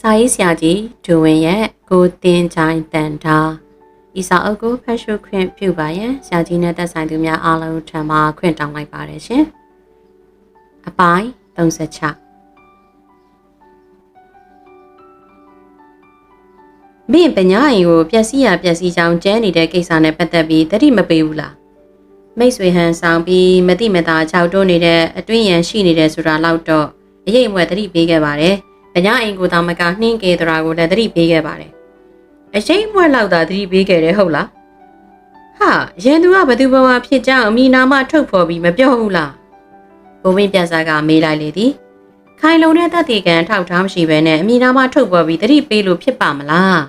စာရေးဆရာကြီးဒူဝင်ရဲ့ကိုတင်ချိုင်တန်တာဤစာအုပ်ကိုဖတ်ရှုခွင့်ပြုပါရန်ဆရာကြီးနဲ့သက်ဆိုင်သူများအားလုံးထံမှခွင့်တောင်းလိုက်ပါတယ်ရှင်အပိုင်း36မင်းပညာရင်ကိုပျက်စီးရပျက်စီးချောင်းကျဲနေတဲ့ကိစ္စနဲ့ပတ်သက်ပြီးတတိမပေးဘူးလားမိတ်ဆွေဟန်ဆောင်ပြီးမတိမတာခြောက်တွန်းနေတဲ့အတွင်းရန်ရှိနေတဲ့ဆိုတာလောက်တော့အရေးအမွယ်တတိပေးခဲ့ပါတယ် ပညာအိမ်ကိုတောင်မကနှင်းကေတရာကိုလည်းတတိပေးခဲ့ပါတယ်အရှိန်အမွက်လောက်သာတတိပေးခဲ့တယ်ဟုတ်လားဟာရန်သူကဘသူဘဝဖြစ်ကြောင်းအမိနာမထုတ်ဖော်ပြီးမပြောဘူးလားဘုံမင်းပြတ်စားကမေးလိုက်လေသည်ခိုင်လုံတဲ့တတိကံထောက်ထားမရှိဘဲနဲ့အမိနာမထုတ်ဖော်ပြီးတတိပေးလို့ဖြစ်ပါမလား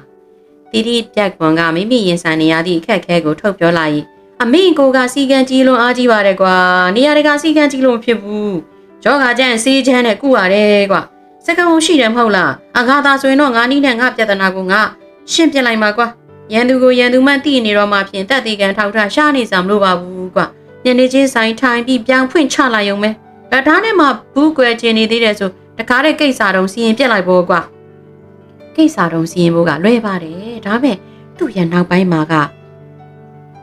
တီတီပြက်ကွန်ကမိမိရင်ဆိုင်နေရသည့်အခက်အခဲကိုထုတ်ပြောလိုက်အမေကိုကစီကံကြီးလုံးအားကြီးပါတယ်ကွာနေရာတကာစီကံကြီးလုံးမဖြစ်ဘူးကြောကကြမ်းစေးချမ်းနဲ့ကုရတယ်ကွာ စကံရှိတယ်မဟုတ်လားအငါသာဆိုရင်တော့ငါနီးနဲ့ငါပြဿနာကိုငါရှင်းပြလိုက်မှာကွာရန်သူကိုရန်သူမှသိနေတော့မှဖြင့်တက်သေးကံထောက်ထားရှားနေစမ်းမလို့ပါဘူးကွာညနေချင်းဆိုင်ထိုင်ပြီးပြောင်းဖွင့်ချလိုက်ရုံပဲဒါဒါနဲ့မှဘူးကွယ်ချင်နေသေးတယ်ဆိုတကားတဲ့ကိစ္စတုံးစီရင်ပြက်လိုက်ပေါ့ကွာကိစ္စတုံးစီရင်ဖို့ကလွဲပါတယ်ဒါပေမဲ့သူ့ရဲ့နောက်ပိုင်းမှာက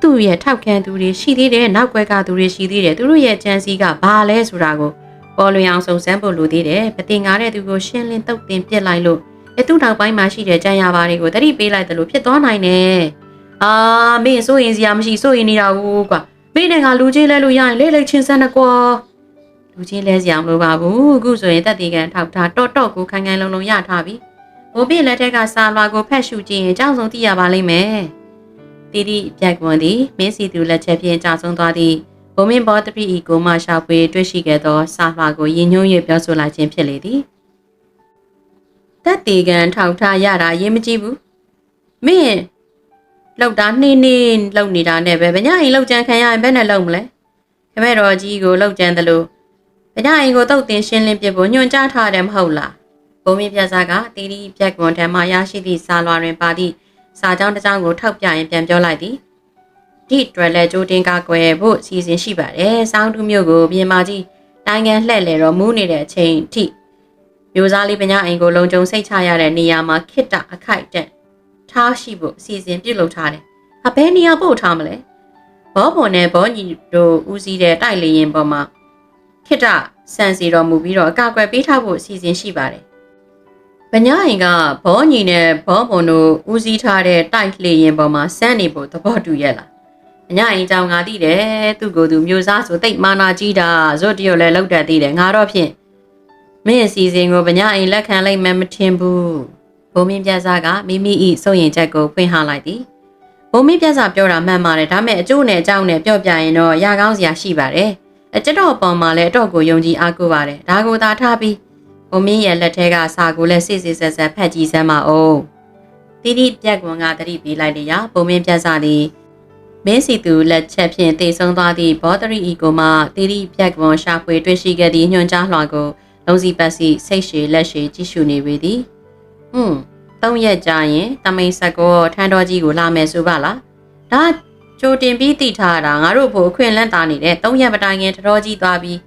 သူ့ရဲ့ထောက်ခံသူတွေရှိသေးတယ်နောက်ွယ်ကသူတွေရှိသေးတယ်သူတို့ရဲ့ချမ်းစီကဘာလဲဆိုတာကို ပေါ်လွင်အောင်စုံစမ်းဖို့လိုသေးတယ်ပတင်ကားတဲ့သူကိုရှင်းလင်းတုတ်တင်ပြစ်လိုက်လို့အဲသူ့နောက်ပိုင်းမှာရှိတဲ့ကြံရပါတွေကိုတတိပေးလိုက်တယ်လို့ဖြစ်သွားနိုင်တယ်အာမင်းစိုးရင်စရာမရှိစိုးရင်နေတာကိုကွာမင်းနဲ့ကလူချင်းလဲလို့ရရင်လေလေချင်းစမ်းနဲ့ကွာလူချင်းလဲစရာမလိုပါဘူးအခုဆိုရင်တက်တီကန်ထောက်ထားတော့တော့ကိုခိုင်ခိုင်လုံလုံရထားပြီဘိုးပြလက်ထက်ကစာလွာကိုဖက်ရှုကြည့်ရင်အကြောင်းဆုံးသိရပါလိမ့်မယ်တီတီပြက်ကွန်သည်မင်းစီသူလက်ချက်ဖြင့်ကြာဆုံးသွားသည့် ဘုံမင်းဘောတပိဤကိုမှရှာဖွေတွေ့ရှိခဲ့သောစာလွှာကိုရည်ညွှန်း၍ပြောဆိုလိုက်ခြင်းဖြစ်လေသည်တက်တေကန်ထောက်ထားရတာရေးမကြည့်ဘူးမင်းလောက်တာနှင်းနှင်းလောက်နေတာနဲ့ပဲဗညာရင်လောက်ကြံခံရရင်ဘယ်နဲ့လောက်မလဲခမဲတော်ကြီးကိုလောက်ကြံတယ်လို့ဗညာရင်ကိုတုတ်တင်ရှင်းလင်းပြဖို့ညွှန်ကြားထားတယ်မဟုတ်လားဘုံမင်းပြစားကတီတီပြက်ကွန်ထံမှရရှိသည့်စာလွှာတွင်ပါသည့်စာကြောင်းတစ်ကြောင်းကိုထောက်ပြရင်ပြန်ပြောလိုက်သည် ဒီတွယ်လက်ကြိုးတင်ကာကွယ်ဖို့စီစဉ်ရှိပါတယ်။စောင်းတူးမျိုးကိုပြင်မာကြီးတိုင်းကန်လှဲ့လေတော့မူးနေတဲ့အချိန်ထိမျိုးစားလေးပညာအိမ်ကိုလုံခြုံစိတ်ချရတဲ့နေရာမှာခိတ္တအခိုက်တက်ထားရှိဖို့အစီအစဉ်ပြုလုပ်ထားတယ်။အဘယ်နေရာပို့ထားမလဲ။ဘောပေါ်နဲ့ဘောညီတို့ဦးစီးတဲ့တိုက်လေရင်ပေါ်မှာခိတ္တစံစီတော်မူပြီးတော့အကာအကွယ်ပေးထားဖို့အစီအစဉ်ရှိပါတယ်။ပညာအိမ်ကဘောညီနဲ့ဘောပွန်တို့ဦးစီးထားတဲ့တိုက်လေရင်ပေါ်မှာစမ်းနေဖို့သဘောတူရဲ့လား။ အညာရင်ကြောင်ငါသိတယ်သူ့ကိုယ်သူမျိုးစားဆိုတိတ်မာနာကြီးတာဇွတ်တရုတ်လည်းလောက်တတ်သေးတယ်ငါတော့ဖြင့်မင်းအစီအစဉ်ကိုဗညာအိမ်လက်ခံလိုက်မှမထင်ဘူးဘုံမင်းပြစားကမိမိဤစိုးရင်ချက်ကိုဖွင့်ဟလိုက်သည်ဘုံမင်းပြစားပြောတာမှန်ပါတယ်ဒါမဲ့အကျိုးနဲ့အကြောင်းနဲ့ပြောပြရင်တော့ရာကောင်းစရာရှိပါတယ်အကျတော့အပေါ်မှာလည်းအတော့ကိုယုံကြည်အားကိုးပါတယ်ဒါကိုသာထားပြီးဘုံမင်းရဲ့လက်ထဲကစာကိုလည်းစစ်စစ်ဆက်ဆက်ဖတ်ကြည့်စမ်းပါဦးတိတိပြက်ကွန်ကတတိပေးလိုက်လေရာဘုံမင်းပြစားသည် မင်းစီသူလက်ချက်ဖြင့်တေဆုံးသွားသည့်ဘောတရီအီကိုမှတီရီပြက်ကွန်ရှာဖွေတွေ့ရှိခဲ့သည့်ညွှန်ကြားလွှာကိုလုံးစီပတ်စီစိတ်ရှည်လက်ရှည်ကြည့်ရှုနေပေသည်။ဟွန်းသုံးရက်ကြာရင်တမိန်ဆက်ကောထန်းတော်ကြီးကိုလာမယ်ဆိုပါလား။ဒါကြိုတင်ပြီးတည်ထားတာငါတို့ဘို့အခွင့်လန့်တာနေတဲ့သုံးရက်ပတိုင်ခင်ထတော်ကြီးသွားပြီး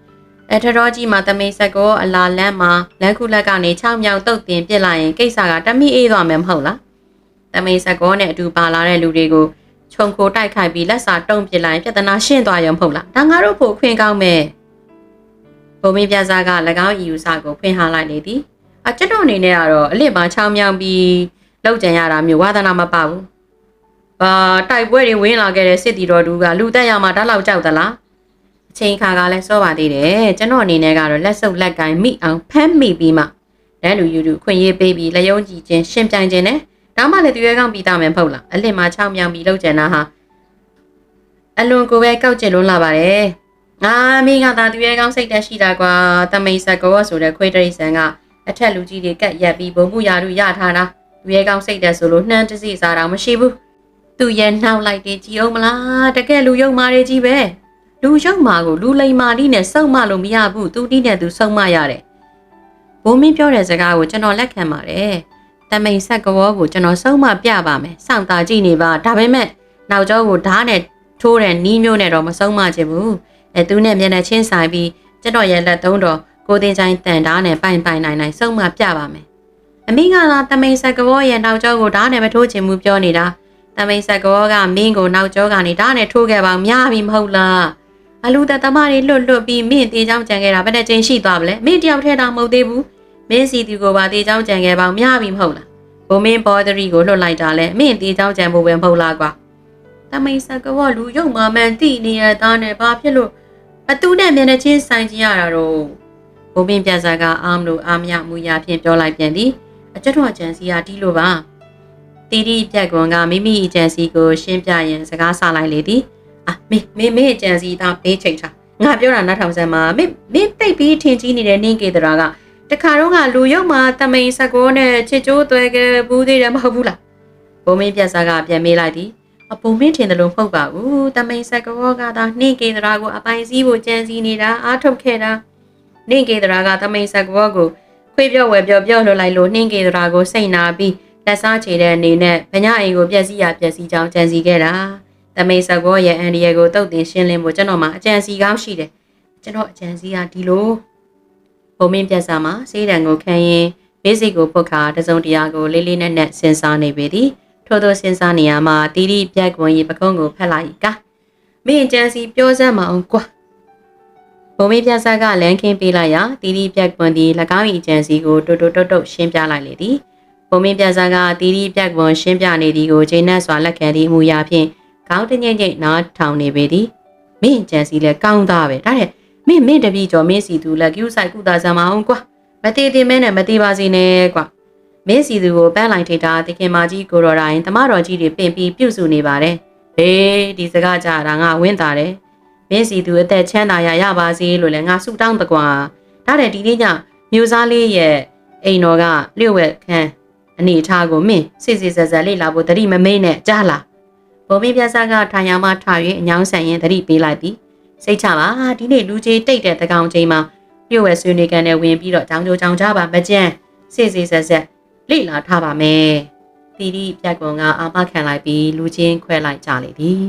အဲထတော်ကြီးမှာတမိန်ဆက်ကောအလာလန်းမှာလမ်းခုလက်ကနေ6မြောင်တုတ်တင်ပြစ်လိုက်ရင်ကိစ္စကတမိအေးသွားမယ်မဟုတ်လား။တမိန်ဆက်ကောနဲ့အတူပါလာတဲ့လူတွေကို ခြုံခိုတိုက်ခိုက်ပြီးလက်စာတုံးပစ်လိုက်ပြဿနာရှင်းသွားရုံမဟုတ်လားဒါငါတို့ဖို့ခွင့်ကောင်းမယ်ဘုံမင်းပြစားက၎င်းအယူဆကိုဖွင့်ဟလိုက်နေသည်အကျွတ်တော်အနေနဲ့ကတော့အလစ်ပါချောင်းမြောင်ပြီးလောက်ကြံရတာမျိုးဝါသနာမပဘူးဘာတိုက်ပွဲတွေဝင်းလာခဲ့တဲ့စစ်တီတော်တူကလူတက်ရမှာဓာတ်လောက်ကြောက်သလားအချိန်ခါကလည်းစောပါသေးတယ်ကျွန်တော်အနေနဲ့ကတော့လက်စုပ်လက်ကိုင်းမိအောင်ဖမ်းမိပြီးမှတန်းလူယူတူခွင့်ရေးပေးပြီးလယုံကြည်ခြင်းရှင်ပြိုင်ခြင်းနဲ့ ဒါမှလည်းသူရဲကောင်းပြီးသားမယ်မဟုတ်လားအလစ်မှာချောင်းမြောင်ပြီးလောက်ကျန်တာဟာအလွန်ကိုပဲကောက်ကျင်လွန်းလာပါတယ်ငါမိကသာသူရဲကောင်းစိတ်တက်ရှိတာကွာတမိတ်ဆက်ကောဆိုတဲ့ခွေးတရိစံကအထက်လူကြီးတွေကတ်ရက်ပြီးဘုံမှုရာလူရထားတာသူရဲကောင်းစိတ်တက်ဆိုလို့နှမ်းတစီစားတာမရှိဘူးသူရဲ့နှောက်လိုက်တယ်ကြည်အောင်မလားတကယ်လူယုံမာတွေကြီးပဲလူယုံမာကိုလူလိမ်မာတိနဲ့စုံမလို့မရဘူးသူတိနဲ့သူစုံမရတယ်ဘုံမင်းပြောတဲ့စကားကိုကျွန်တော်လက်ခံပါတယ် တမိန်ဆက်ကဝေါကိုကျွန်တော်ဆုံးမပြပါမယ်စောင့်တာကြည့်နေပါဒါပေမဲ့နောက်ကျောကိုဓားနဲ့ထိုးတဲ့နီးမျိုးနဲ့တော့မဆုံးမချင်ဘူးအဲသူနဲ့မျက်နှာချင်းဆိုင်ပြီးကျွန်တော်ရဲ့လက်သုံးတော်ကိုတင်ချိုင်းတန်ဓားနဲ့ပိုင်ပိုင်နိုင်နိုင်ဆုံးမပြပါမယ်အမင်းကသာတမိန်ဆက်ကဘောရဲ့နောက်ကျောကိုဓာတ်နဲ့မထိုးချင်ဘူးပြောနေတာတမိန်ဆက်ကဘောကမင်းကိုနောက်ကျောကနေဓာတ်နဲ့ထိုးခဲ့ပါများပြီမဟုတ်လားအလူသက်သမားတွေလွတ်လွတ်ပြီးမင်းတေချောင်းကြံခဲ့တာဘယ်နဲ့ချိန်ရှိသွားပလဲမင်းတယောက်ထဲတောင်မဟုတ်သေးဘူး မင်းစီသူကိုပါတေချောင်းကြံခဲ့ပါများပြီမဟုတ်လားဘုံမင်းဘောဒရီကိုလွတ်လိုက်တာလဲမင်းတေချောင်းကြံဖို့ပဲမဟုတ်လားကွာတမိန်ဆက်ကဘောလူယုံမှမှန်တိနေရသားနဲ့ဘာဖြစ်လို့ဘသူနဲ့မျက်နှာချင်းဆိုင်ကြည့်ရတာတော့ဘုံမင်းပြန်စားကအာမလို့အာမရမူရဖြင့်ပြောလိုက်ပြန်သည်အကျတော်အကြံစီကတီးလို့ပါတီတီပြက်ကွန်ကမိမိအကြံစီကိုရှင်းပြရန်စကားဆလိုက်လေသည်အာမေမေမေအကြံစီသားဘေးချိန်ထားငါပြောတာနားထောင်စမ်းပါမေမေတိတ်ပြီးထင်ကြီးနေတဲ့နင်းကေတရာက တခါတော့ကလူရုပ်မှာတမိန်စကောနဲ့ချစ်ကျိုးသွဲကဘူးသေးတယ်မဟုတ်ဘူးလားဘုံမင်းပြက်စားကပြန်မေးလိုက်သည်အပုံမင်းထင်တယ်လို့မဟုတ်ပါဘူးတမိန်စကောကသာနှင်းကေတရာကိုအပိုင်စည်းဖို့ကြံစီနေတာအားထုတ်ခဲ့တာနှင်းကေတရာကတမိန်စကောကိုခွေးပြော့ဝယ်ပြော့ပြော့လှလိုက်လို့နှင်းကေတရာကိုစိတ်နာပြီးလက်စားချေတဲ့အနေနဲ့ဗညာအိမ်ကိုပြက်စီးရပြက်စီးကြောင်းကြံစီခဲ့တာတမိတ်ဆက်ကောရဲ့အန်ဒီရဲ့ကိုတုတ်တင်ရှင်းလင်းဖို့ကျွန်တော်မှအကြံစီကောင်းရှိတယ်ကျွန်တော်အကြံစီကဒီလို ဘုံမင်းပြက်စာမှာစေးတံကိုခံရင်ဘေးစိတ်ကိုပုတ်ခါတစုံတရာကိုလေးလေးနက်နက်စဉ်းစားနေပေသည်ထို့သောစဉ်းစားနေရမှာတီတီပြက်ကွန်ကြီးပကုံးကိုဖက်လိုက်ကာမင်းအကြံစီပြောစမ်းမအောင်ကွာဘုံမေးပြဆက်ကလမ်းခင်းပေးလိုက်ရာတီတီပြက်ပွန်သည်၎င်း၏အကြံစီကိုတိုးတိုးတုတ်တုတ်ရှင်းပြလိုက်လေသည်ဘုံမေးပြဆက်ကတီတီပြက်ပွန်ရှင်းပြနေသည်ကိုဂျိနတ်စွာလက်ခံသည့်အမူအရာဖြင့်ခေါင်းတညိမ့်ညိမ့်နားထောင်နေပေသည်မင်းအကြံစီလည်းကောင်းသားပဲဒါတဲ့ မင်းမင်းတပည့်ကျော်မင်းစီသူလက်ကျူးဆိုင်ကုသစမ်းမအောင်ကွာမတည်တည်မဲနဲ့မတည်ပါစေနဲ့ကွာမင်းစီသူကိုပန်းလိုက်ထိတာတခင်မကြီးကိုတော်တိုင်းတမတော်ကြီးတွေပင်ပြီးပြုစုနေပါတယ်ဟေးဒီစကားကြတာငါဝင်းတာတယ်မင်းစီသူအသက်ချမ်းသာရရပါစေလို့လည်းငါဆုတောင်းတကွာဒါတဲ့ဒီနေ့ညမျိုးစားလေးရဲ့အိမ်တော်ကလျှို့ဝက်ခန်းအနေထားကိုမင်းစစ်စစ်ဆက်ဆက်လေးလာဖို့တတိမမေးနဲ့ကြားလားဘုံမင်းပြဆားကထိုင်ရမှထား၍အညောင်းဆန်ရင်တတိပေးလိုက်သည် စိတ်ချပါဒီနေ့လူကြီးတိတ်တဲ့တကောင်ချိန်မှာလျှို့ဝက်ဆွေးနေကန်နဲ့ဝင်ပြီးတော့ကြောင်ကြိုကြောင်ကြပါမကြမ်းစစ်စစ်ဆက်ဆက်လေးလာထားပါမယ်တီတီပြက်ကွန်ကအာမခံလိုက်ပြီးလူချင်းခွဲလိုက်ကြလေသည်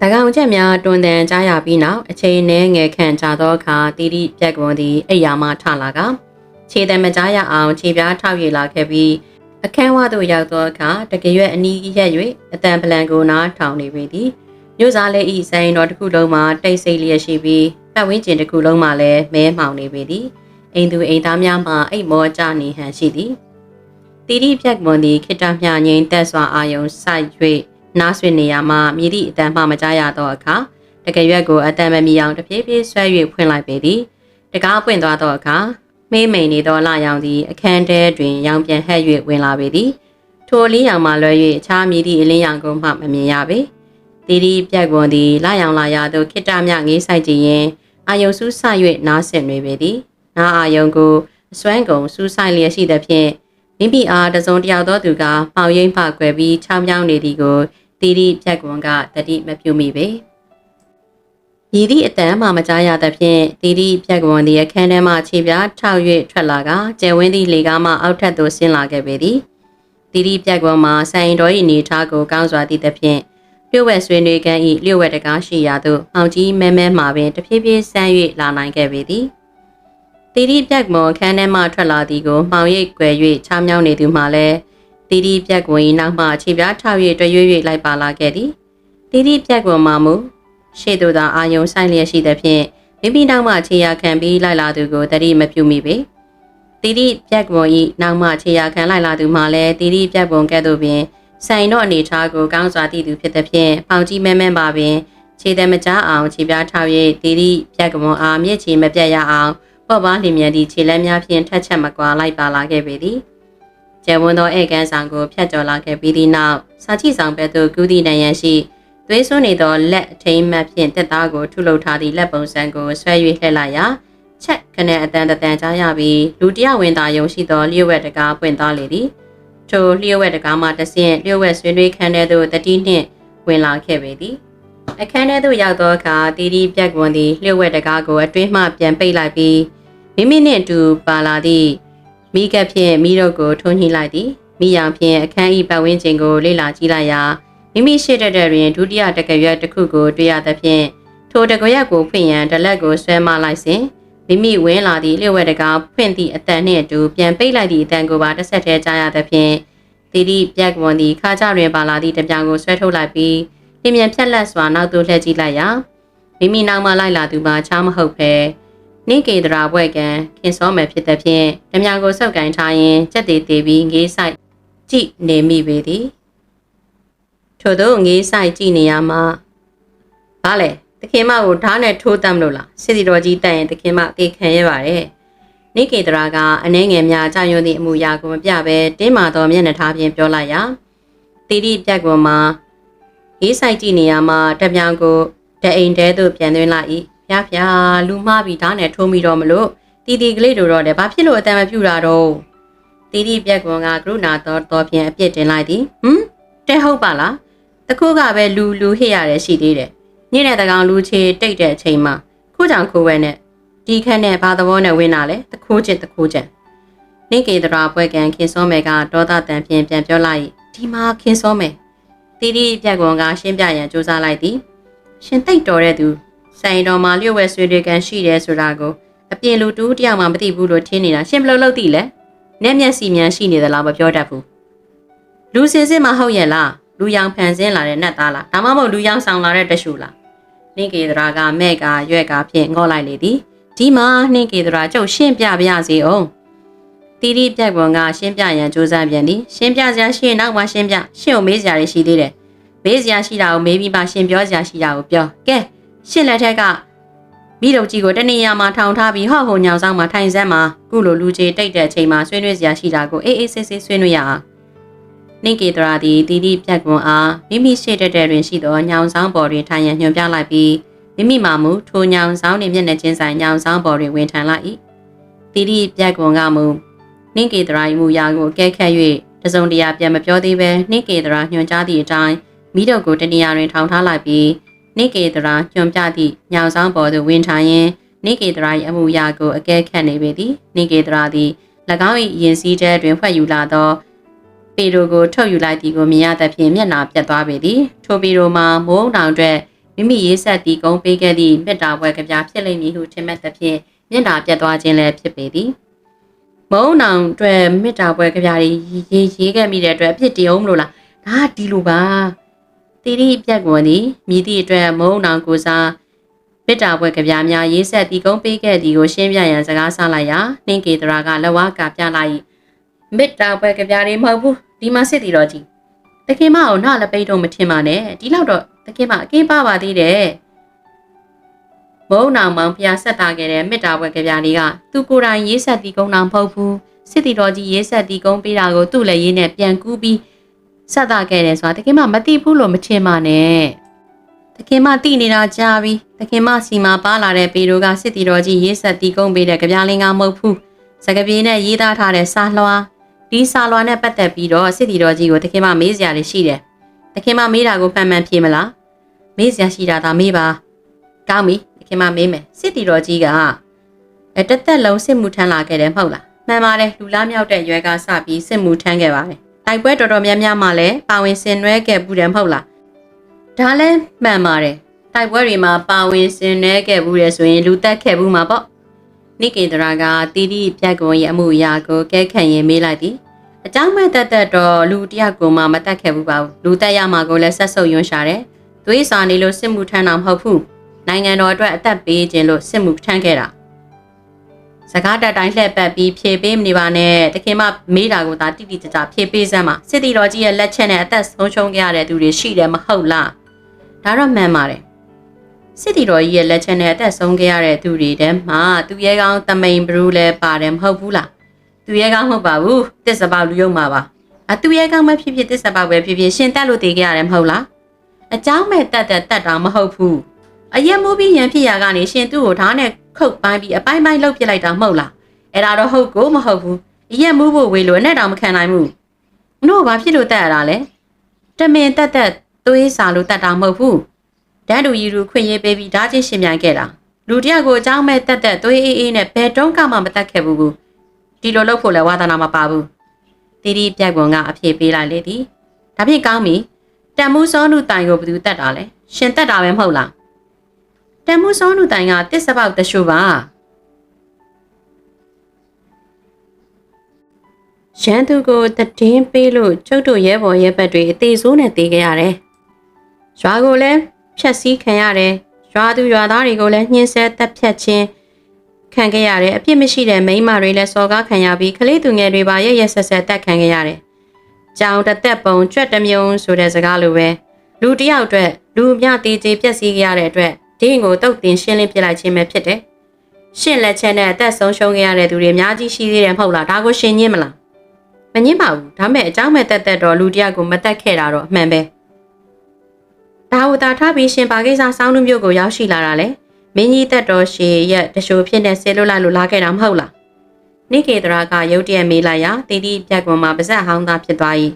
တကောင်ချက်များတွန်တန်ကြားရပြီးနောက်အချိန်နဲ့ငယ်ခန့်ကြာသောအခါတီတီပြက်ကွန်သည်အိယာမှထလာကခြေတံမကြားရအောင်ခြေပြားထောက်ရလာခဲ့ပြီးအခန်းဝသို့ရောက်သောအခါတကယ်ရွက်အနီးရက်၍အတန်ပလန်ကိုနားထောင်နေပေသည် မြို့စားလေးဤဆိုင်တော်တစ်ခုလုံးမှာတိတ်ဆိတ်လျက်ရှိပြီးပတ်ဝန်းကျင်တစ်ခုလုံးမှာလည်းမဲမှောင်နေပေသည်အိမ်သူအိမ်သားများမှအိတ်မောကြနေဟန်ရှိသည်တီတီပြက်ကွန်သည်ခိတ္တမြငိမ့်တက်စွာအာယုံစိုက်၍နားဆွေနေရမှမြည်သည့်အတန်မှမကြားရသောအခါတကယ်ရွက်ကိုအတန်မမီအောင်တဖြည်းဖြည်းဆွဲ၍ဖွင့်လိုက်ပေသည်တကားပွင့်သွားသောအခါမေးမိန်နေသောလရောင်သည်အခန်းထဲတွင်ရောင်ပြန်ဟပ်၍ဝင်လာပေသည်ထိုအလင်းရောင်မှလွှဲ၍အခြားမြည်သည့်အလင်းရောင်ကိုမှမမြင်ရပေ တီတီပြက်ကွန်သည်လရောင်လာရသောခိတ္တမြငေးဆိုင်ကြည့်ရင်အာယုံစူးဆ၍နားဆင်နေပေသည်နားအာယုံကိုအစွမ်းကုန်စူးဆိုင်လျက်ရှိသဖြင့်မိမိအားတစုံတယောက်သောသူကမှောင်ရိမ့်ဖကွယ်ပြီးချောင်းပြောင်းနေသည်ကိုတီတီဖြတ်ကွန်ကတတိမပြုမိပေရည်သည့်အတန်မှမကြားရသဖြင့်တီတီဖြတ်ကွန်သည်အခန်းထဲမှခြေပြားထောက်၍ထွက်လာကကျယ်ဝင်းသည့်လေကားမှအောက်ထပ်သို့ဆင်းလာခဲ့ပေသည်တီတီဖြတ်ကွန်မှာဆိုင်တော်၏နေထားကိုကောင်းစွာသည့်သဖြင့် လျှို့ဝက်ဆွေးနွေးကန်၏လျှို့ဝက်တကားရှိရာသို့မှောင်ကြီးမဲမဲမှာပင်တဖြည်းဖြည်းဆန်း၍လာနိုင်ခဲ့ပေသည်တီတီပြက်မော်ခန်းထဲမှထွက်လာသည်ကိုမှောင်ရိပ်ကွယ်၍ချားမြောင်းနေသူမှလည်းတီတီပြက်ကွန်၏နောက်မှခြေပြားထောက်၍တွေ့ရွ၍လိုက်ပါလာခဲ့သည်တီတီပြက်ကွန်မှမူရှေ့သို့သာအာယုံဆိုင်လျက်ရှိသဖြင့်မိမိနောက်မှခြေရခံပြီးလိုက်လာသူကိုတတိမပြုမိပေတီတီပြက်ကွန်၏နောက်မှခြေရခံလိုက်လာသူမှလည်းတီတီပြက်ကွန်ကဲ့သို့ပင် ဆိုင်တော့အနေထားကိုကောင်းစွာသိသူဖြစ်သဖြင့်ပေါင်ကြီးမဲမဲပါပင်ခြေသည်မကြားအောင်ခြေပြားထောက်၍တီတီပြက်ကွန်အားမျက်ခြေမပြတ်ရအောင်ပေါ့ပါလျင်မြန်သည့်ခြေလက်များဖြင့်ထက်ချက်မကွာလိုက်ပါလာခဲ့ပေသည်ကျယ်ဝန်းသောဧကန်ဆောင်ကိုဖြတ်ကျော်လာခဲ့ပြီးသည့်နောက်စာချိဆောင်ဘက်သို့ကူးသည့်နံရန်ရှိသွေးစွန်းနေသောလက်အထိမ်းမှတ်ဖြင့်တက်သားကိုထုလုပ်ထားသည့်လက်ပုံစံကိုဆွဲ၍လှည့်လိုက်ရာချက်ခနဲ့အတန်တန်ကြားရပြီးလူတယောက်ဝင်သာယုံရှိသောလျှို့ဝက်တကားပွင့်သွားလေသည် ထိုလျှို့ဝက်တကားမှတဆင့်လျှို့ဝက်ဆွေးနွေးခန်းထဲသို့တတိနှင့်ဝင်လာခဲ့ပေသည်အခန်းထဲသို့ရောက်သောအခါတီတီပြက်ကွန်သည်လျှို့ဝက်တကားကိုအတွင်းမှပြန်ပိတ်လိုက်ပြီးမိမိနှင့်အတူပါလာသည့်မိကပ်ဖြင့်မိတို့ကိုထွန်းညှိလိုက်သည်မိရောင်ဖြင့်အခန်းဤပတ်ဝန်းကျင်ကိုလေ့လာကြည့်လိုက်ရာမိမိရှိတဲ့တဲ့တွင်ဒုတိယတကရွက်တစ်ခုကိုတွေ့ရသဖြင့်ထိုတကရွက်ကိုဖွင့်ရန်ဒလက်ကိုဆွဲမလိုက်စဉ် မိမိဝင်းလာသည့်လျှို့ဝဲတကားဖွင့်သည့်အတန်နှင့်အတူပြန်ပိတ်လိုက်သည့်အတန်ကိုပါတစ်ဆက်တည်းကြားရသဖြင့်တီတီပြက်ဝန်သည်ခါကြတွင်ပါလာသည့်တပြောင်ကိုဆွဲထုတ်လိုက်ပြီးလင်မြန်ဖြက်လက်စွာနောက်သို့လှည့်ကြည့်လိုက်ရာမိမိနောက်မှလိုက်လာသူမှာချားမဟုတ်ပဲနိကေတရာဘွဲ့ကန်ခင်စောမယ်ဖြစ်သဖြင့်တပြောင်ကိုစောက်ကင်ထားရင်ကြက်သေးသေးပြီးငေးဆိုင်ကြည့်နေမိပေသည်ထို့သောငေးဆိုင်ကြည့်နေရမှာဘာလဲ တခင်မကိုဓာတ်နဲ့ထိုးတမ်းလို့လားစစ်တီတော်ကြီးတက်ရင်တခင်မအေခံရပါတယ်နိကေတရာကအနှဲငယ်များကြောက်ရွံ့သည့်အမှုရာကိုမပြဘဲတင်းမာသောမျက်နှာထားဖြင့်ပြောလိုက်ရာတီတီပြက်ကွန်မှာရေးဆိုင်ကြည့်နေရမှာတပြောင်ကိုတအိမ်တဲသို့ပြန်သွင်းလိုက်၏ဖျားဖျားလူမှားပြီးဓာတ်နဲ့ထိုးမိတော့မလို့တီတီကလေးတို့တော့တယ်ဘာဖြစ်လို့အတန်မပြူတာတော့တီတီပြက်ကွန်ကကရုဏာတော်တော်ဖြင့်အပြစ်တင်လိုက်သည်ဟမ်တဲဟုတ်ပါလားတခုကပဲလူလူဟစ်ရတယ်ရှိသေးတယ် ညနေတကောင်လူချေတိတ်တဲ့အချိန်မှာခိုးကြောင်ခိုးဝဲနဲ့ဒီခက်နဲ့ဘာသဘောနဲ့ဝင်လာလဲတခိုးချင်တခိုးချင်နိကေတရာပွဲကန်ခင်စောမယ်ကဒေါသတန်ဖြင့်ပြန်ပြောလိုက်ဒီမှာခင်စောမယ်တီတီပြက်ကွန်ကရှင်းပြရန်စူးစမ်းလိုက်သည်ရှင်တိတ်တော်တဲ့သူဆိုင်တော်မှာလျှို့ဝဲဆွေတွေကန်ရှိတယ်ဆိုတာကိုအပြင်လူတူးတယောက်မှမသိဘူးလို့ထင်နေတာရှင်ဘယ်လိုလုပ်သိလဲနက်မျက်စီမြန်ရှိနေသလားမပြောတတ်ဘူးလူစင်စစ်မဟုတ်ရဲ့လားလူရောင်ဖန်ဆင်းလာတဲ့နတ်သားလားဒါမှမဟုတ်လူရောင်ဆောင်လာတဲ့တရှူလား နှင်းကေတရာကမဲ့ကရွက်ကဖြင့်ငေါ့လိုက်လေသည်ဒီမှာနှင်းကေတရာကျုပ်ရှင်းပြပါရစေအောင်တီတီပြက်ကွန်ကရှင်းပြရန်စူးစမ်းပြန်သည်ရှင်းပြစရာရှိရင်နောက်မှရှင်းပြရှင်းကိုမေးစရာရှိသေးတယ်မေးစရာရှိတာကိုမေးပြီးမှရှင်းပြောစရာရှိတာကိုပြောကဲရှင်းလက်ထက်ကမိတို့ကြီးကိုတနေရာမှာထောင်ထားပြီးဟော့ဟိုညောင်ဆောင်မှာထိုင်စမ်းမှာခုလိုလူကြီးတိတ်တဲ့အချိန်မှာဆွေးနွေးစရာရှိတာကိုအေးအေးဆေးဆေးဆွေးနွေးရအောင် နှင်းကေတရာသည်တီတီပြက်ကွန်အားမိမိရှိတဲ့တဲ့တွင်ရှိသောညောင်ဆောင်ပေါ်တွင်ထိုင်ရန်ညွှန်ပြလိုက်ပြီးမိမိမှမူထိုညောင်ဆောင်နှင့်မျက်နှာချင်းဆိုင်ညောင်ဆောင်ပေါ်တွင်ဝင်ထန်လိုက်၏တီတီပြက်ကွန်ကမူနှင်းကေတရာ၏မူရာကိုအကဲခတ်၍တစုံတရာပြန်မပြောသေးဘဲနှင်းကေတရာညွှန်ကြားသည့်အတိုင်းမိတို့ကိုတနေရာတွင်ထောင်ထားလိုက်ပြီးနှင်းကေတရာညွှန်ပြသည့်ညောင်ဆောင်ပေါ်သို့ဝင်ထန်ရင်းနှင်းကေတရာ၏အမူအရာကိုအကဲခတ်နေပေသည်နှင်းကေတရာသည်၎င်း၏ရင်စည်းတဲတွင်ဖွဲ့ယူလာသော ပေရိုကိုထုတ်ယူလိုက်သည်ကိုမြင်ရသဖြင့်မျက်နှာပြတ်သွားပေသည်ထိုပေရိုမှာမိုးတောင်အတွက်မိမိရေးဆက်တီကုန်းပေးခဲ့သည့်မေတ္တာပွဲကပြဖြစ်လိမ့်မည်ဟုထင်မှတ်သဖြင့်မျက်နှာပြတ်သွားခြင်းလည်းဖြစ်ပေသည်မုံနောင်အတွက်မေတ္တာပွဲကပြရေးရေးရေးခဲ့မိတဲ့အတွက်အဖြစ်တည်အောင်မလို့လားဒါကဒီလိုပါတီရီပြက်ကွန်သည်မြည်သည့်အတွက်မုံနောင်ကိုစားမေတ္တာပွဲကပြများရေးဆက်တီကုန်းပေးခဲ့သည်ကိုရှင်းပြရန်စကားဆလိုက်ရာနှင်းကေတရာကလက်ဝါးကပြလိုက် မေတ္တာပွဲကပြတွေမဟုတ်ဘူးဒီမှာစစ်တီတော်ကြီးတခင်မအောင်နောက်လည်းပိတ်တော့မထင်ပါနဲ့ဒီလောက်တော့တခင်မအကင်းပါပါသေးတယ်မုံနောင်မောင်ဖျားဆက်တာခဲ့တဲ့မေတ္တာပွဲကပြလေးကသူကိုယ်တိုင်ရေးဆက်တီကုန်းတော်မဟုတ်ဘူးစစ်တီတော်ကြီးရေးဆက်တီကုန်းပေးတာကိုသူ့လည်းရေးနဲ့ပြန်ကူးပြီးဆက်တာခဲ့တယ်ဆိုတာတခင်မမသိဘူးလို့မထင်ပါနဲ့တခင်မသိနေတာကြားပြီတခင်မစီမာပါလာတဲ့ပေတို့ကစစ်တီတော်ကြီးရေးဆက်တီကုန်းပေးတဲ့ကြပြလင်းကမဟုတ်ဘူးစကပြေနဲ့ရေးသားထားတဲ့စာလွှာ ဒီစာလွှာနဲ့ပတ်သက်ပြီးတော့စစ်တီတော်ကြီးကိုတခင်မမေးစရာတွေရှိတယ်တခင်မမေးတာကိုမှန်မှန်ဖြေမလားမေးစရာရှိတာဒါမေးပါကောင်းပြီတခင်မမေးမယ်စစ်တီတော်ကြီးကအတသက်လုံးစစ်မှုထမ်းလာခဲ့တယ်မဟုတ်လားမှန်ပါတယ်လူလားမြောက်တဲ့ရွယ်ကစပြီးစစ်မှုထမ်းခဲ့ပါတယ်တိုက်ပွဲတော်တော်များများမှလည်းပါဝင်ဆင်နွှဲခဲ့ဘူးတယ်မဟုတ်လားဒါလည်းမှန်ပါတယ်တိုက်ပွဲတွေမှာပါဝင်ဆင်နွှဲခဲ့ဘူးတယ်ဆိုရင်လူတက်ခဲ့ဘူးမှာပေါ့ နိကေတရာကတီတီပြက်ကွန်ရဲ့အမှုအရာကိုကဲခန့်ရင်မေးလိုက်သည်အကြောင်းမဲ့တက်တက်တော့လူတယောက်ကိုမှမတက်ခဲ့ဘူးပါဘူးလူတက်ရမှာကိုလည်းဆက်ဆုပ်ယွန်းရှာတယ်သွေးစာနေလို့စစ်မှုထမ်းတာမဟုတ်ဘူးနိုင်ငံတော်အတွက်အသက်ပေးခြင်းလို့စစ်မှုထမ်းခဲ့တာစကားတက်တိုင်းလှည့်ပတ်ပြီးဖြေပေးမနေပါနဲ့တခင်မမေးတာကိုသာတိတိကျကျဖြေပေးစမ်းပါစစ်တီတော်ကြီးရဲ့လက်ချက်နဲ့အသက်ဆုံးရှုံးခဲ့ရတဲ့သူတွေရှိတယ်မဟုတ်လားဒါတော့မှန်ပါတယ် စစ်တီတော်ကြီးရဲ့လက်ချက်နဲ့အသက်ဆုံးခဲ့ရတဲ့သူတွေထဲမှာသူရဲကောင်းတမိန်ဘရူလည်းပါတယ်မဟုတ်ဘူးလားသူရဲကောင်းမဟုတ်ပါဘူးတစ္ဆပေါလူယုံမှာပါအသူရဲကောင်းမဖြစ်ဖြစ်တစ္ဆပေါပဲဖြစ်ဖြစ်ရှင်တက်လို့တည်ခဲ့ရတယ်မဟုတ်လားအเจ้าမဲ့တက်တက်တက်တာမဟုတ်ဘူးအရက်မိုးပြီးရန်ဖြစ်ရာကနေရှင်သူ့ကိုဓာတ်နဲ့ခုတ်ပိုင်းပြီးအပိုင်းပိုင်းလှုပ်ပစ်လိုက်တာမဟုတ်လားအဲ့ဒါတော့ဟုတ်ကိုမဟုတ်ဘူးအရက်မိုးဖို့ဝေလို့နဲ့တောင်မခံနိုင်ဘူးတို့ဘာဖြစ်လို့တက်ရတာလဲတမင်တက်တက်သွေးစာလို့တက်တာမဟုတ်ဘူး တန်းတူရီလူခွင့်ရေးပေးပြီးဓာချင်းရှင်မြိုင်ခဲ့တာလူတယောက်ကိုအကြောင်းမဲ့တက်တက်သွေးအေးအေးနဲ့ဘယ်တုံးကမှမတက်ခဲ့ဘူးဘူးဒီလိုလုပ်ဖို့လဲဝါသနာမပါဘူးတီတီပြိုက်ကွန်ကအဖြေပေးလိုက်လေသည်ဒါဖြင့်ကောင်းပြီတမ်မှုစောနုတိုင်ကိုဘယ်သူတက်တာလဲရှင်တက်တာပဲမဟုတ်လားတမ်မှုစောနုတိုင်ကတစ်စပေါက်တရှို့ပါရန်သူကိုတည်င်းပေးလို့ကျုပ်တို့ရဲဘော်ရဲဘက်တွေအသေးဆိုးနဲ့တေးခဲ့ရတယ်။ရွာကိုလည်း ဖျက်ဆီးခံရတယ်။ရွာသူရွာသားတွေကိုလည်းညှင်းဆဲတပ်ဖြတ်ခြင်းခံခဲ့ရတယ်။အပြစ်မရှိတဲ့မိန်းမတွေလည်းစော်ကားခံရပြီးကလေးသူငယ်တွေပါရရဆက်ဆက်တက်ခံခဲ့ရတယ်။ကြောင်တစ်သက်ပုံကြွက်တစ်မြုံဆိုတဲ့စကားလိုပဲလူတစ်ယောက်အတွက်လူမြတေးသေးပြက်စီးခဲ့ရတဲ့အတွက်ဒင်းကိုတုတ်တင်ရှင်းလင်းပြလိုက်ခြင်းပဲဖြစ်တယ်။ရှင့်လက်ချက်နဲ့အသက်ဆုံးရှုံးခဲ့ရတဲ့သူတွေအများကြီးရှိသေးတယ်မဟုတ်လားဒါကိုရှင်းညင်းမလားမငင်းပါဘူးဒါမဲ့အเจ้าမဲ့တက်တက်တော့လူတယောက်ကိုမတက်ခဲ့တာတော့အမှန်ပဲဒါ ဝတာထားပြီးရှင်ပါကိစ္စစောင်းနှမျိုးကိုရောက်ရှိလာတာလေမင်းကြီးတက်တော်ရှေရက်တရှိုးဖြစ်နေဆဲလွတ်လိုက်လို့လာခဲ့တာမဟုတ်လားနိကေတရာကရုတ်တရက်မေးလိုက်ရာတီတီပြက်ကွန်မှာပါဇက်ဟောင်းသားဖြစ်သွား၏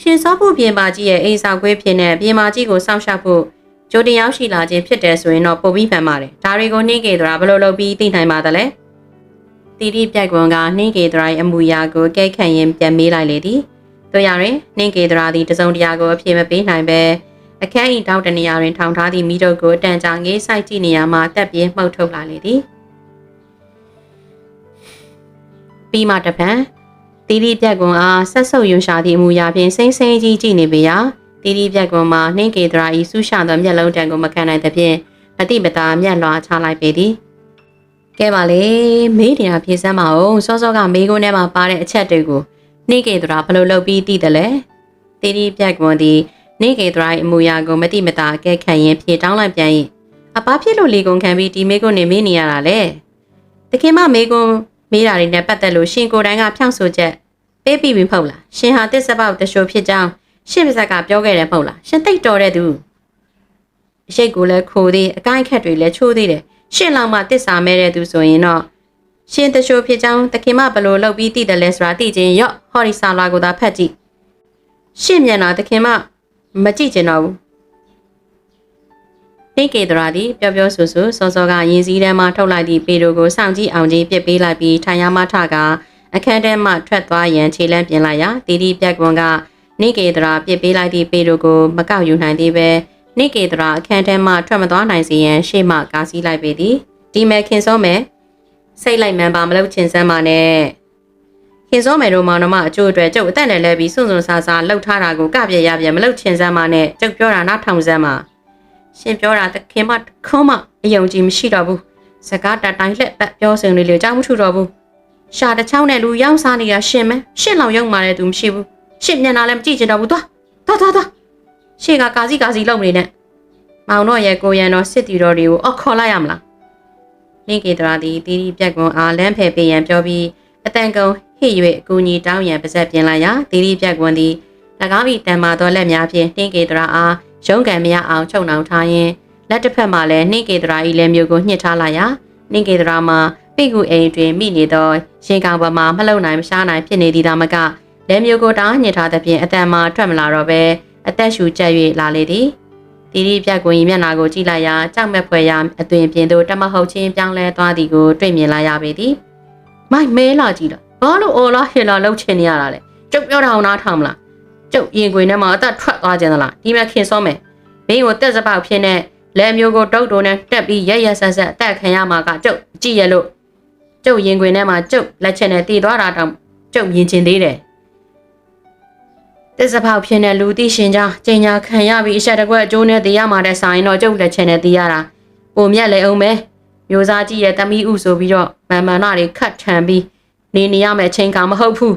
ရှင်စောဖို့ပြင်ပါကြီးရဲ့အိမ်ဆောင်ခွေးဖြစ်နေပြင်ပါကြီးကိုစောင့်ရှောက်ဖို့ကြိုတင်ရောက်ရှိလာခြင်းဖြစ်တယ်ဆိုရင်တော့ပုံပြီးမှန်ပါတယ်ဒါတွေကိုနှိကေတရာဘယ်လိုလုပ်ပြီးသိနိုင်ပါသလဲတီတီပြက်ကွန်ကနှင်းကေတရာရဲ့အမူအရာကိုကဲခန့်ရင်ပြန်မေးလိုက်လေသည်တို့ရရင်နှင်းကေတရာသည်တစုံတရာကိုအပြေမပေးနိုင်ပဲ အခန်းဤတောက်တနေရာတွင်ထောင်ထားသည့်မိတို့ကိုတန်ကြာငေးဆိုင်ကြည့်နေရမှတက်ပြေးမှုတ်ထုတ်လာလေသည်ပြီးမှတပံတီတီပြက်ကွန်အားဆက်ဆုပ်ယွန်ရှာသည့်အမူအရာဖြင့်စိမ့်စိမ့်ကြီးကြည့်နေပေရာတီတီပြက်ကွန်မှာနှင်းကေတရာ၏ဆူရှာသောမျက်လုံးတံကိုမခံနိုင်သဖြင့်အတိပတာမျက်လွှာချလိုက်ပေသည်ကဲပါလေမေးနေတာဖြေစမ်းပါဦးစောစောကမေးခွန်းထဲမှာပါတဲ့အချက်တွေကိုနှိကေတရာဘယ်လိုလုပ်ပြီးသိတယ်လဲတီတီပြက်ကွန်သည် နှိကေတရာ၏အမူအရာကိုမတိမတာအကဲခံရင်ဖြေတောင်းလိုက်ပြန်၏အပားဖြစ်လို့လေကုန်ခံပြီးဒီမေးခွန်းနေမေးနေရတာလေတခင်မမေးခွန်းမေးတာတွေနဲ့ပတ်သက်လို့ရှင်ကိုယ်တိုင်ကဖြောင့်ဆိုချက်ပေးပြီးပြီမဟုတ်လားရှင်ဟာတစ်စပေါက်တရှိုဖြစ်ကြောင်းရှင့်ပါဇက်ကပြောခဲ့တယ်မဟုတ်လားရှင်သိတော်တဲ့သူအရှိတ်ကိုလည်းခိုးသေးအကိုင်းခက်တွေလည်းချိုးသေးတယ်ရှင့်လောက်မှတစ်စာမဲတဲ့သူဆိုရင်တော့ရှင်တရှိုဖြစ်ကြောင်းတခင်မဘလို့လောက်ပြီးသိတယ်လဲဆိုတာသိချင်းရော့ဟော်ရီဆာလာကိုသာဖတ်ကြည့်ရှင့်မျက်နှာတခင်မ မကြည့်ချင်တော့ဘူးနှိကေတရာသည်ပျော်ပျော်ဆူဆူစောစောကရင်စည်းထဲမှထုတ်လိုက်သည့်ပေတို့ကိုစောင့်ကြည့်အောင်ကြီးပြစ်ပေးလိုက်ပြီးထိုင်ရမထကအခန်းထဲမှထွက်သွားရန်ခြေလမ်းပြင်လိုက်ရာတီတီပြက်ကွန်ကနိကေတရာပြစ်ပေးလိုက်သည့်ပေတို့ကိုမကောက်ယူနိုင်သေးပဲနိကေတရာအခန်းထဲမှထွက်မသွားနိုင်စေရန်ရှေ့မှကားစီးလိုက်ပေသည်ဒီမဲ့ခင်စောမယ်စိတ်လိုက်မှန်ပါမလို့ချင်စမ်းပါနဲ့ ခင်စောမယ်တို့မောင်နှမအကျိုးအတွက်ကျုပ်အသက်နဲ့လဲပြီးစွန့်စွန့်ဆာဆာလှုပ်ထားတာကိုကပြည့်ရပြည့်မလို့ချင်စမ်းပါနဲ့ကျုပ်ပြောတာနားထောင်စမ်းပါရှင်ပြောတာတခင်မခုံးမအယုံကြည်မရှိတော့ဘူးစကားတတိုင်းလက်ပတ်ပြောစင်လေးလေးကြောက်မထူတော့ဘူးရှာတစ်ချောင်းနဲ့လူရောက်စားနေတာရှင်မဲရှင့်လောင်ရောက်มาတဲ့သူမရှိဘူးရှင့်မျက်နှာလည်းမကြည့်ချင်တော့ဘူးသွားသွားသွားသွားရှေ့ကကာစီကာစီလုံနေနဲ့မောင်တော့ရဲ့ကိုရန်တော်စစ်တီတော်တွေကိုအော်ခေါ်လိုက်ရမလားနင်းကေတရာသည်တီတီပြက်ကွန်အားလမ်းဖယ်ပေးရန်ပြောပြီးအတန်ကုန် ဟစ်၍အကူကြီးတောင်းရန်ပါဇက်ပြင်လိုက်ရာတီတီပြက်ကွန်သည်၎င်း၏တန်မာသောလက်များဖြင့်နှင်းကေတရာအားရုံးကန်မရအောင်ချုပ်နှောင်ထားရင်းလက်တစ်ဖက်မှလည်းနှင်းကေတရာ၏လက်မျိုးကိုညှစ်ထားလိုက်ရာနှင်းကေတရာမှာပိတ်ကူအိမ်တွင်မိနေသောရင်ကောင်ပေါ်မှာမလှုပ်နိုင်မရှားနိုင်ဖြစ်နေသည်သာမကလက်မျိုးကိုတားညှစ်ထားသဖြင့်အတန်မှာထွက်မလာတော့ပဲအသက်ရှူကျက်၍လာလေသည်တီတီပြက်ကွင်မျက်နာကိုကြည့်လိုက်ရာကြောက်မဲ့ဖွယ်ရာအသွင်ပြင်သို့တမဟုတ်ချင်းပြောင်းလဲသွားသည်ကိုတွေ့မြင်လာရပေသည်မိုက်မဲလာကြည့်လား ဘာလို့အော်လာဟေလာလှုပ်ချင်နေရတာလဲကျုပ်ပြောတာအောင်နားထောင်မလားကျုပ်ရင်ခွင်ထဲမှာအသက်ထွက်သွားခြင်းသလားဒီမဲ့ခင်စောမယ်မင်းကိုတက်စပေါက်ဖြစ်နေလက်မျိုးကိုတုတ်တုံနဲ့တက်ပြီးရက်ရက်ဆက်ဆက်အသက်ခံရမှာကကျုပ်ကြည့်ရလို့ကျုပ်ရင်ခွင်ထဲမှာကျုပ်လက်ချက်နဲ့တည်သွားတာတောင်ကျုပ်မြင်ချင်သေးတယ်တစ်စပေါက်ဖြစ်နေလူသိရှင်ကြားကျင်ညာခံရပြီးအဆက်တကွက်အကျိုးနဲ့တည်ရမှာတဲ့ဆိုင်တော့ကျုပ်လက်ချက်နဲ့တည်ရတာပုံမြက်လေအောင်မဲမျိုးစားကြီးရဲ့တမီဥဆိုပြီးတော့မန်မန်နာတွေခတ်ထန်ပြီး နေနေရမယ့်အချိန်ကမဟုတ်ဘူး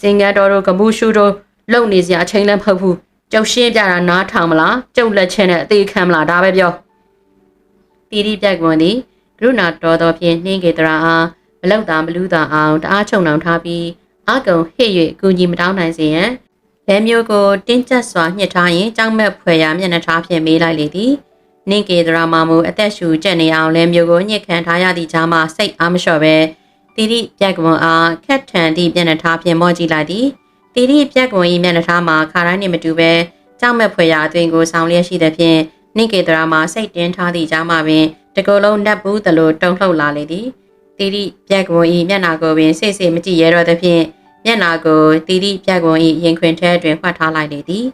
စင်ကတော်တို့ကမှုရှုတို့လုံနေစရာအချိန်လည်းမဟုတ်ဘူးကျုပ်ရှင်းပြတာနားထောင်မလားကျုပ်လက်ချက်နဲ့အသေးခံမလားဒါပဲပြောတီတီပြက်ကွန်သည်ကရုဏာတော်တော်ဖြင့်နှင်းကေတရာအားမလောက်တာမလူတာအောင်တအားချုံနှောင်ထားပြီးအကုံဟစ်၍ကူညီမတောင်းနိုင်စေရန်လက်မျိုးကိုတင်းကျပ်စွာညှစ်ထားရင်ကြောက်မဲ့ဖွယ်ရာမျက်နှာထားဖြင့်မေးလိုက်လေသည်နင့်ကေဒရာမာမူအသက်ရှူကျက်နေအောင်လက်မျိုးကိုညှစ်ခံထားရသည့်ကြားမှာစိတ်အားမလျှော့ပဲ တီတိပြက်ကွန်အားခက်ထန်သည့်မျက်နှာထားဖြင့်မော့ကြည့်လိုက်သည်တီတိပြက်ကွန်၏မျက်နှာထားမှာခါတိုင်းနှင့်မတူပဲကြောက်မဲ့ဖွယ်ရာအသွင်ကိုဆောင်လျက်ရှိသဖြင့်နင့်ကေဒရာမှာစိတ်တင်းထားသည့်ကြားမှာပင်တကောလုံးနတ်ဘူးသလိုတုံလှုပ်လာလေသည်တီတိပြက်ကွန်၏မျက်နှာကိုပင်စိတ်စိတ်မကြည့်ရတော့သဖြင့်မျက်နာကိုတီတီပြက်ကွန်၏ရင်ခွင်ထဲတွင်ဖွက်ထားလိုက်လေသည်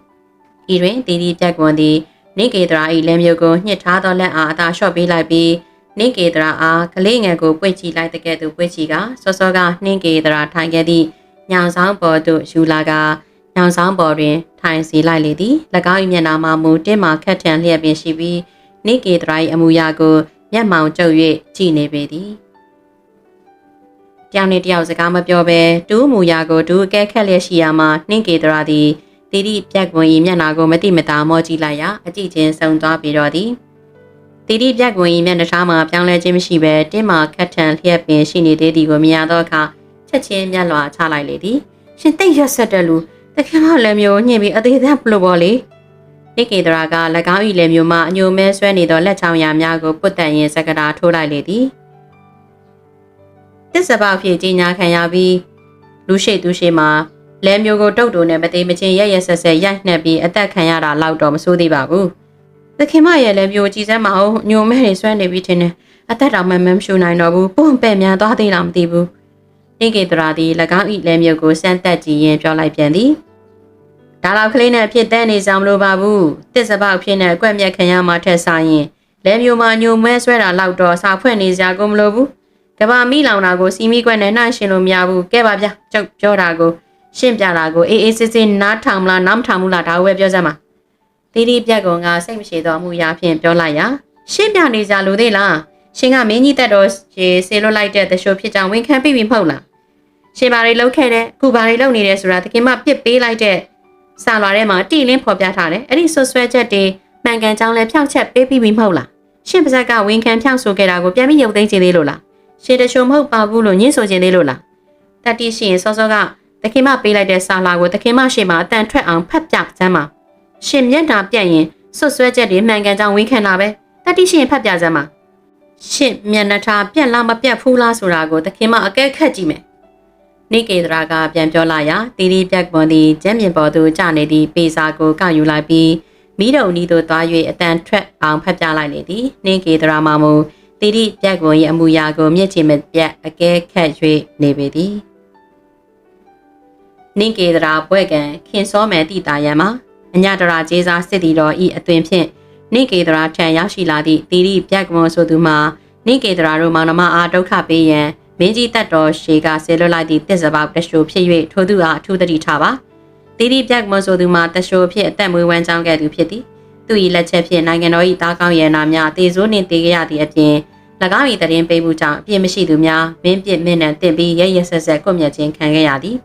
ဤတွင်တီတီပြက်ကွန်သည်နိကေတရာ၏လက်မျိုးကိုညှစ်ထားသောလက်အားအသာလျှော့ပေးလိုက်ပြီး နိကေတရာအားကလေးငယ်ကိုပွေ့ချီလိုက်တဲ့ကဲ့သို့ပွေ့ချီကစောစောကနှင်းကေတရာထိုင်ခဲ့သည့်ညောင်ဆောင်ပေါ်သို့ယူလာကညောင်ဆောင်ပေါ်တွင် ထိုင်စီလိုက်လေသည်၎င်း၏မျက်နှာမှာမူတင်းမာခက်ထန်လျက်ပင်ရှိပြီးနေကေတရာ၏အမူအရာကိုမျက်မှောင်ကျုပ်၍ကြည်နေပေသည်တယောက်နဲ့တယောက်စကားမပြောဘဲတူးမူရာကိုတူးအကဲခက်လျက်ရှိရာမှာနှင်းကေတရာသည်တီတီပြက်ကွန်၏မျက်နှာကိုမတိမတာမောကြည့်လိုက်ရာအကြည့်ချင်းဆုံသွားပြီးတော့သည် တီတီပြက်ကွန်၏မျက်နှာမှာပြောင်းလဲခြင်းမရှိဘဲတင်းမာခက်ထန်လျက်ပင်ရှိနေသေးသည်ကိုမြင်ရသောအခါချက်ချင်းမျက်လွှာချလိုက်လေသည်ရှင်တိတ်ရက်ဆက်တဲ့လူတခင်မလည်းမျိုးညှင်ပြီးအသေးသက်ဘလို့ပေါ့လေနိကေတရာက၎င်း၏လည်းမျိုးမှအညိုမဲဆွဲနေသောလက်ချောင်းရများကိုပုတ်တန်ရင်စကတာထိုးလိုက်လေသည်တစ်စပောက်ဖြစ်ကြီးညာခံရပြီးလူရှိသူရှိမှာလဲမျိုးကိုတုတ်တူနဲ့မသေးမချင်းရက်ရက်ဆက်ဆက်ရိုက်နှက်ပြီးအသက်ခံရတာလောက်တော့မဆိုးသေးပါဘူး သခင်မရဲ့လဲမျိုးကြည်စမ်းမအောင်ညိုမဲတွေဆွဲနေပြီးထင်တယ်အသက်တော်မှမမရှူနိုင်တော့ဘူးပုံပဲ့များသွားသေးလားမသိဘူးနိကေတရာသည်၎င်း၏လဲမျိုးကိုစမ်းတက်ကြည့်ရင်ပြောလိုက်ပြန်သည်ဒါလောက်ကလေးနဲ့ဖြစ်တဲ့နေဆောင်မလို့ပါဘူးတစ်စပောက်ဖြစ်နေအကွက်မြက်ခံရမှထက်ဆိုင်ရင်လဲမျိုးမှာညိုမဲဆွဲတာလောက်တော့စာဖွင့်နေစရာကိုမလိုဘူးကဘာမိလောင်တာကိုစီမီကွက်နဲ့နှိုင်းရှင်လို့မရဘူးကဲပါဗျကျုပ်ပြောတာကိုရှင်းပြတာကိုအေးအေးစစ်စစ်နားထောင်မလားနားမထောင်ဘူးလားဒါကိုပဲပြောစမ်းပါ တီတီပြက်ကောင်ကစိတ်မရှိတော့မှုရာဖြင့်ပြောလိုက်ရာရှင်းပြနေကြလို့သေးလားရှင်ကမင်းကြီးတက်တော်ရေဆေးလွတ်လိုက်တဲ့တရှို့ဖြစ်ကြောင်ဝန်ခံပြီးပြီမဟုတ်လားရှင်ဘာတွေလုပ်ခဲ့တဲ့ခုဘာတွေလုပ်နေတယ်ဆိုတာတကယ်မှပြစ်ပေးလိုက်တဲ့စာလွာထဲမှာတိလင်းဖော်ပြထားတယ်အဲ့ဒီဆွဆွဲချက်တွေမှန်ကန်ကြောင်းလဲဖြောက်ချက်ပေးပြီးပြီမဟုတ်လားရှင်ပါဇက်ကဝန်ခံဖြောက်ဆိုခဲ့တာကိုပြန်ပြီးရုပ်သိမ်းခြင်းသေးလို့လားရှင်တရှို့မဟုတ်ပါဘူးလို့ညှင်းဆိုခြင်းသေးလို့လားတတိရှင်စောစောကတခင်မပေးလိုက်တဲ့စာလာကိုတခင်မရှိမှအတန်ထွက်အောင်ဖတ်ပြစမ်းပါ ရှင်မျက်နှာပြက်ရင်ဆွဆွဲချက်တွေမှန်ကန်ကြောင်းဝန်ခံတာပဲတတိရှင်ဖတ်ပြစမ်းပါရှင်မျက်နှာထားပြက်လားမပြက်ဘူးလားဆိုတာကိုတခင်မအကဲခတ်ကြည့်မယ်နိကေတရာကပြန်ပြောလာရာတီတီပြက်ပွန်သည်ကျမ်းမြင်ပေါ်သို့ကျနေသည့်ပေစာကိုကောက်ယူလိုက်ပြီးမိတော်နီးသို့သွား၍အတန်ထွက်အောင်ဖတ်ပြလိုက်လေသည်နိကေတရာမှမူတီတီပြက်ကွန်၏အမူအရာကိုမျက်ခြေမပြတ်အကဲခတ်၍နေပေသည်နင့်ကေတရာဘွဲ့ကံခင်စောမယ်တိတာယံမှာ အညတရာကျေးစားစစ်တီတော်ဤအသွင်ဖြင့်နင့်ကေတရာထံရောက်ရှိလာသည့်တီရီပြက်ကွန်ဆိုသူမှာနင့်ကေတရာတို့မောင်နှမအားဒုက္ခပေးရန်မင်းကြီးတက်တော်ရှေကဆေလွတ်လိုက်သည့်တစ်စပောက်တရှိုးဖြစ်၍ထိုသူအားအထူးတတိထားပါတီရီပြက်ကွန်ဆိုသူမှာတရှိုးဖြစ်အသက်မွေးဝမ်းကြောင်းခဲ့သူဖြစ်သည်သူ၏လက်ချက်ဖြင့်နိုင်ငံတော်၏တားကောင်းရန်နာများတေဆိုးနှင့်တေကြရသည့်အပြင်၎င်း၏တရင်ပေးမှုကြောင့်အပြစ်မရှိသူများမင်းပြစ်မင်းနဲ့တင့်ပြီးရရဆက်ဆက်ကွပ်မျက်ခြင်းခံခဲ့ရသည်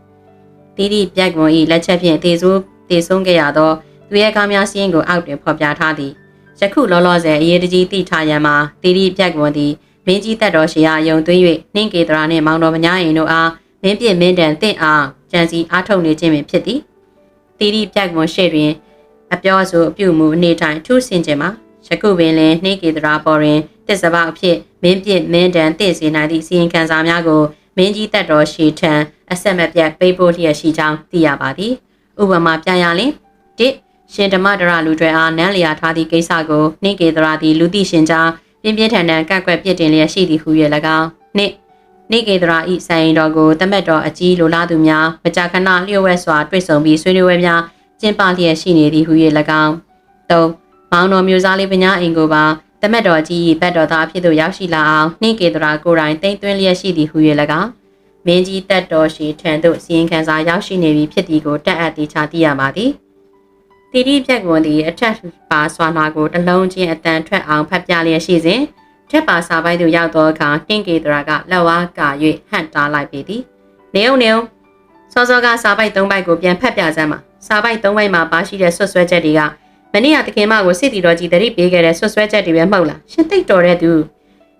တီတီပြက်ကွန်၏လက်ချက်ဖြင့်တေဆိုး တေဆုံးခဲ့ရသောသူရဲ့ကားများစီးရင်ကိုအောက်တွင်ဖော်ပြထားသည်ယခုလောလောဆယ်အရေးတကြီးတိထားရန်မှာတီတီပြက်ကွန်သည်မင်းကြီးတက်တော်ရှေအားယုံသွင်း၍နှင်းကေတရာနှင့်မောင်တော်မညာရင်တို့အားမင်းပြစ်မင်းတန်တင့်အားကြံစီအားထုတ်နေခြင်းပင်ဖြစ်သည်တီတီပြက်ကွန်ရှေ့တွင်အပြောဆိုအပြုမှုအနေထိုင်ထူးဆင်ခြင်းမှာယခုပင်လင်နှင်းကေတရာပေါ်တွင်တစ်စပောက်အဖြစ်မင်းပြစ်မင်းတန်တင့်စေနိုင်သည့်စီရင်ခံစာများကိုမင်းကြီးတက်တော်ရှေထံအဆက်မပြတ်ပေးပို့လျက်ရှိကြောင်းသိရပါသည် ဥပမာပြန်ရလင်တစ်ရှင်ဓမ္မဒရလူတွေအားနန်းလျာထားသည့်ကိစ္စကိုနှိကေတရာသည်လူသိရှင်ကြားပြင်းပြင်းထန်ထန်ကန့်ကွက်ပြစ်တင်လျက်ရှိသည်ဟု၍၎င်းနှင့်နှိကေတရာဤဆိုင်တော်ကိုတမက်တော်အကြီးလိုလားသူများမကြာခဏလျှို့ဝှက်စွာတွေ့ဆုံပြီးဆွေးနွေးပွဲများကျင်းပလျက်ရှိနေသည်ဟု၍၎င်း၃မောင်တော်မျိုးစားလေးပညာအိမ်ကိုပါတမက်တော်ကြီးဘတ်တော်သားဖြစ်သို့ရောက်ရှိလာအောင်နှိကေတရာကိုယ်တိုင်တိမ့်သွင်းလျက်ရှိသည်ဟု၍၎င်း မင်းကြီးတက်တော်ရှိထံသို့စီရင်ခံစာရောက်ရှိနေပြီဖြစ်သည်ကိုတက်အပ်သိချသိရပါသည်တီတီပြက်ကွန်သည်အထက်ပါစွာနာကိုတလုံးချင်းအတန်ထွက်အောင်ဖတ်ပြလျက်ရှိစဉ်ထက်ပါစာပိုင်းသို့ရောက်သောအခါနှင်းကေတရာကလက်ဝါးကာ၍ဟန့်တားလိုက်ပေသည်နေုံနေုံစောစောကစာပိုက်၃ပိုက်ကိုပြန်ဖတ်ပြစမ်းပါစာပိုက်၃ပိုက်မှာပါရှိတဲ့ဆွတ်ဆွဲချက်တွေကမနေ့ကတခင်မကိုစစ်တီတော်ကြီးတရိပ်ပေးခဲ့တဲ့ဆွတ်ဆွဲချက်တွေပဲမဟုတ်လားရှင်သိတော်တဲ့သူ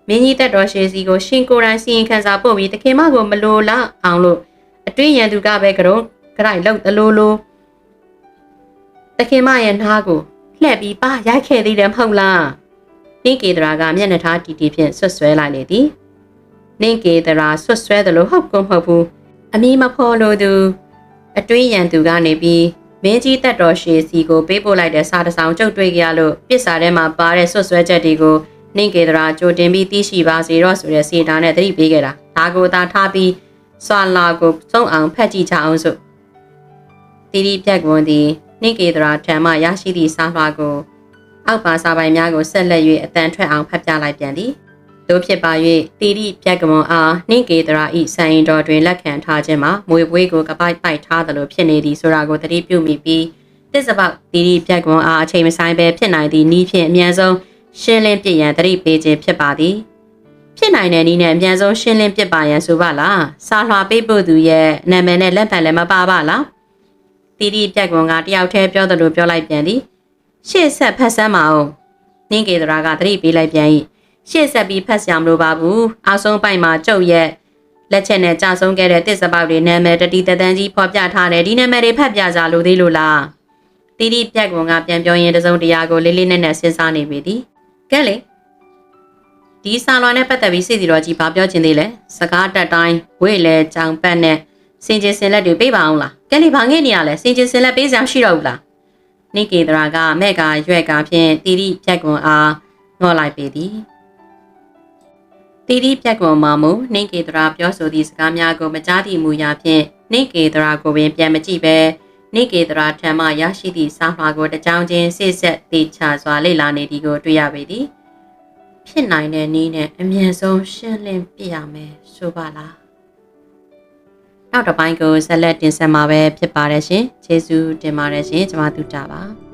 မင်းကြီးတက်တော်ရှေစီကိုရှင်ကိုယ်တိုင်စီရင်ခံစာပို့ပြီးတခင်မကိုမလိုလားအောင်လို့အတွင်းရန်သူကပဲကြောကြိုက်လောက်တလိုလိုတခင်မရဲ့နားကိုလှည့်ပြီးပါရိုက်ခဲ့သေးတယ်မဟုတ်လားနင်းကေတရာကမျက်နှာထားတီတီဖြင့်ဆွတ်ဆွဲလိုက်လေသည်နင်းကေတရာဆွတ်ဆွဲတယ်လို့ဟုတ်ကုန်မဟုတ်ဘူးအမီမဖော်လို့သူအတွင်းရန်သူကနေပြီးမင်းကြီးတက်တော်ရှေစီကိုပေးပို့လိုက်တဲ့စာတစ်စောင်ကြုတ်တွေ့ကြရလို့ပစ်စာထဲမှာပါတဲ့ဆွတ်ဆွဲချက်တွေကို နှင့်ကေတရာကြိုတင်ပြီးသိရှိပါစေတော့ဆိုတဲ့စီတာနဲ့သတိပေးခဲ့တာဒါကိုသာထားပြီးစွာလာကိုစုံအောင်ဖက်ကြည့်ကြအောင်ဆိုတီတီပြက်ကွန်သည်နှင့်ကေတရာထံမှရရှိသည့်စာလွှာကိုအောက်ပါစာပိုင်များကိုဆက်လက်၍အတန်ထွက်အောင်ဖတ်ပြလိုက်ပြန်သည်သိတို့ဖြစ်ပါ၍တီရီပြက်ကမွန်အားနှင်းကေတရာဤဆိုင်တော်တွင်လက်ခံထားခြင်းမှာမွေပွေးကိုကပိုက်ပိုက်ထားသလိုဖြစ်နေသည်ဆိုတာကိုသတိပြုမိပြီးတစ်စပေါက်တီရီပြက်ကမွန်အားအချိန်မဆိုင်ပဲဖြစ်နိုင်သည့်ဤဖြင့်အမြန်ဆုံး ရှင်းလင်းပြရန်သတိပေးခြင်းဖြစ်ပါသည်ဖြစ်နိုင်တဲ့နည်းနဲ့အမြန်ဆုံးရှင်းလင်းပြပါရန်ဆိုပါလားစာလွှာပေးဖို့သူရဲ့နာမည်နဲ့လက်ဖက်လည်းမပါပါလားတီရီပြက်ကမွန်ကတယောက်တည်းပြောသလိုပြောလိုက်ပြန်သည်ရှေ့ဆက်ဖတ်ဆန်းပါအောင်နှင်းကေတရာကသတိပေးလိုက်ပြန်၏ရှေ့ဆက်ပြီးဖတ်စရာမလိုပါဘူးအောက်ဆုံးပိုက်မှာကျုပ်ရဲ့လက်ချက်နဲ့ကြာဆုံးခဲ့တဲ့တစ်စပေါက်တွေနာမည်တတိတတန်းကြီးဖော်ပြထားတယ်ဒီနာမည်တွေဖတ်ပြကြလို့သေးလို့လားတီတီပြက်ကွန်ကပြန်ပြောရင်တစုံတရာကိုလေးလေးနက်နက်စဉ်းစားနေပြီဒီ ကဲလေဒီဆာလွန်နဲ့ပတ်သက်ပြီးစိတ်စီတော်ကြီးဘာပြောချင်သေးလဲစကားတက်တိုင်းဝေ့လဲကြောင်ပတ်နဲ့စင်ကျင်စင်လက်တွေပေးပါအောင်လားကဲလေဘာငဲ့နေရလဲစင်ကျင်စင်လက်ပေးစရာရှိတော့ဘူးလားနိကေတရာကမဲ့ကရွက်ကဖြင့်တီတီပြက်ကွန်အားငေါ်လိုက်ပေသည်တီတီပြက်ကွန်မှာမူနှိကေတရာပြောဆိုသည့်စကားများကိုမကြားသည့်မူရာဖြင့်နှိကေတရာကိုပင်ပြန်မကြည့်ပဲ နှိကေတရာထံမှရရှိသည့်စာလွှာကိုတကြောင်ချင်းစစ်ဆက်တေချာစွာလေ့လာနေသည်ကိုတွေ့ရပေသည်ဖြစ်နိုင်တဲ့နည်းနဲ့အမြန်ဆုံးရှင်းလင်းပြရမယ်ဆိုပါလားနောက်တစ်ပိုင်းကိုဆက်လက်တင်ဆက်မှာပဲဖြစ်ပါတယ်ရှင်ကျေးဇူးတင်ပါတယ်ရှင်ကျွန်မတို့တာပါ